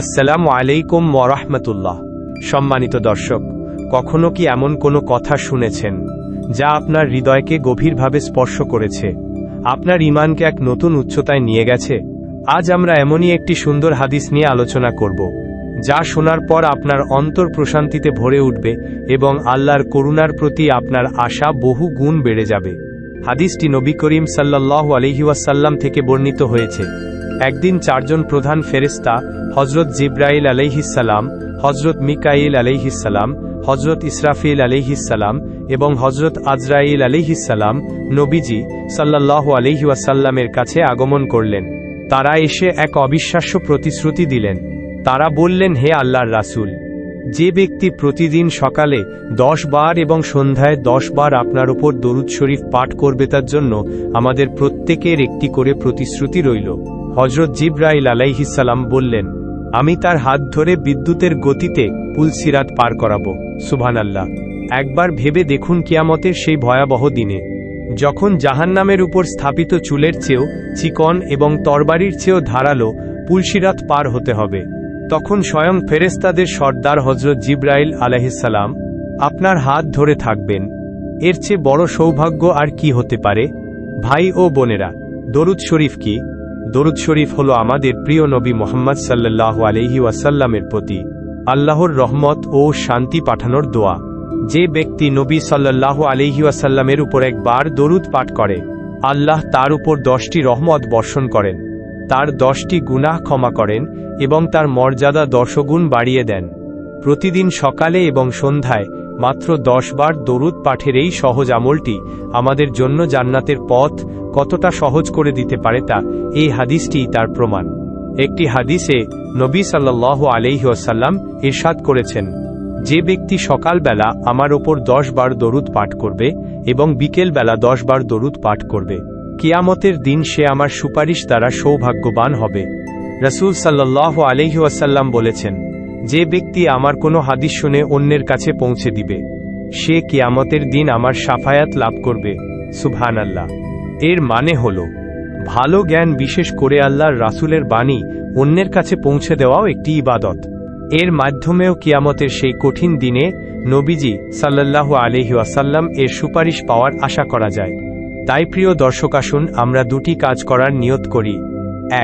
আসসালামু আলাইকুম ওরহমতুল্লাহ সম্মানিত দর্শক, কখনো কি এমন কোনো কথা শুনেছেন যা আপনার হৃদয়কে গভীরভাবে স্পর্শ করেছে? আপনার ইমানকে এক নতুন উচ্চতায় নিয়ে গেছে? আজ আমরা এমনই একটি সুন্দর হাদিস নিয়ে আলোচনা করব, যা শোনার পর আপনার অন্তর প্রশান্তিতে ভরে উঠবে এবং আল্লাহর করুণার প্রতি আপনার আশা বহু গুণ বেড়ে যাবে। হাদিসটি নবী করিম সাল্লাহ আলহিউসাল্লাম থেকে বর্ণিত হয়েছে। একদিন চারজন প্রধান ফেরেস্তা হজরত জিব্রাইল আলাইহিসাল্লাম হজরত মিকাইল আলাইহিসাল্লাম হজরত ইসরাফিল আলাইহিসাল্লাম এবং হজরত আজরাইল আলাইহিসাল্লাম নবীজি সাল্লাহ আলহিউসাল্লামের কাছে আগমন করলেন। তারা এসে এক অবিশ্বাস্য প্রতিশ্রুতি দিলেন। তারা বললেন, হে আল্লাহর রাসূল, যে ব্যক্তি প্রতিদিন সকালে দশ বার এবং সন্ধ্যায় দশ বার আপনার উপর দরুদ শরীফ পাঠ করবে তার জন্য আমাদের প্রত্যেকের একটি করে প্রতিশ্রুতি রইল। হজরত জিব্রাইল আলাইহিসাল্লাম বললেন, আমি তার হাত ধরে বিদ্যুতের গতিতে পুলসিরাত পার করাবো, সুবহানাল্লাহ। একবার ভেবে দেখুন কিয়ামতের সেই ভয়াবহ দিনে। যখন জাহান্নামের উপর স্থাপিত চুলের চেয়েও, চিকন এবং তরবারির চেয়েও ধারালো পুলসিরাত পার হতে হবে, তখন স্বয়ং ফেরেস্তাদের সর্দার হজরত জিব্রাইল আলাহিসাল্লাম আপনার হাত ধরে থাকবেন। এর চেয়ে বড় সৌভাগ্য আর কি হতে পারে? ভাই ও বোনেরা, দরুদ শরীফ কি? দরুদ শরীফ হল আমাদের প্রিয় নবী মোহাম্মদ সাল্লাহ আলহি ওয়াসাল্লামের প্রতি আল্লাহর রহমত ও শান্তি পাঠানোর দোয়া। যে ব্যক্তি নবী সাল্লাহ আলহি ওয়াসাল্লামের উপর একবার দরুদ পাঠ করে, আল্লাহ তার উপর দশটি রহমত বর্ষণ করেন, তার দশটি গুনাহ ক্ষমা করেন এবং তার মর্যাদা দশগুণ বাড়িয়ে দেন। প্রতিদিন সকালে এবং সন্ধ্যায় মাত্র দশ বার দরুদ পাঠের এই সহজ আমলটি আমাদের জন্য জান্নাতের পথ কতটা সহজ করে দিতে পারে তা এই হাদিসটি তার প্রমাণ। একটি হাদিসে নবী সাল্লাহ আলহিহাসাল্লাম ইরশাদ করেছেন, যে ব্যক্তি সকালবেলা আমার ওপর দশ বার দরুদ পাঠ করবে এবং বিকেলবেলা দশ বার দরুদ পাঠ করবে, কিয়ামতের দিন সে আমার সুপারিশ দ্বারা সৌভাগ্যবান হবে। রসুল সাল্লাহ আলহিহাসাল্লাম বলেছেন যে ব্যক্তি আমার কোনো হাদিস শুনে অন্যের কাছে পৌঁছে দিবে, সে কিয়ামতের দিন আমার সাফায়াত লাভ করবে সুবহান আল্লাহ এর মানে হল, ভালো জ্ঞান বিশেষ করে আল্লাহর রাসুলের বাণী অন্যের কাছে পৌঁছে দেওয়াও একটি ইবাদত। এর মাধ্যমেও কিয়ামতের সেই কঠিন দিনে নবীজি সাল্লাল্লাহু আলহি আসাল্লাম এর সুপারিশ পাওয়ার আশা করা যায়। তাই প্রিয় দর্শক, আসুন আমরা দুটি কাজ করার নিয়ত করি।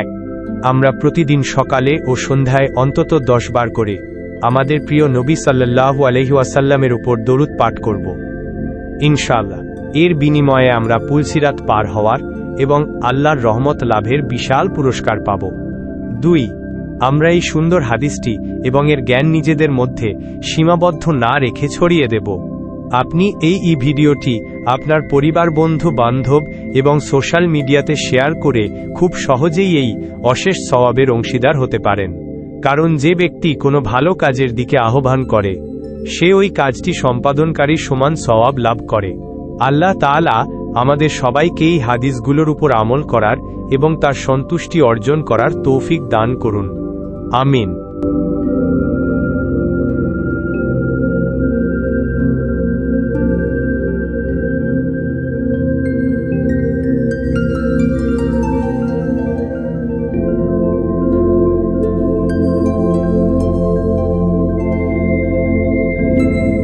এক আমরা প্রতিদিন সকালে ও সন্ধ্যায় অন্তত দশ বার করে আমাদের প্রিয় নবী সাল্লাহু আলহিউসাল্লামের উপর দরুদ পাঠ করব। ইনশাল্লাহ এর বিনিময়ে আমরা পুলসিরাত পার হওয়ার এবং আল্লাহর রহমত লাভের বিশাল পুরস্কার পাব। দুই, আমরা এই সুন্দর হাদিসটি এবং এর জ্ঞান নিজেদের মধ্যে সীমাবদ্ধ না রেখে ছড়িয়ে দেব। আপনি এই ই ভিডিওটি আপনার পরিবার, বন্ধু, বান্ধব এবং সোশ্যাল মিডিয়াতে শেয়ার করে খুব সহজেই এই অশেষ সওয়াবের অংশীদার হতে পারেন। কারণ যে ব্যক্তি কোনো ভালো কাজের দিকে আহ্বান করে, সে ওই কাজটি সম্পাদনকারী সমান সওয়াব লাভ করে। আল্লাহ তাআলা আমাদের সবাইকেই হাদিসগুলোর উপর আমল করার এবং তার সন্তুষ্টি অর্জন করার তৌফিক দান করুন। আমিন।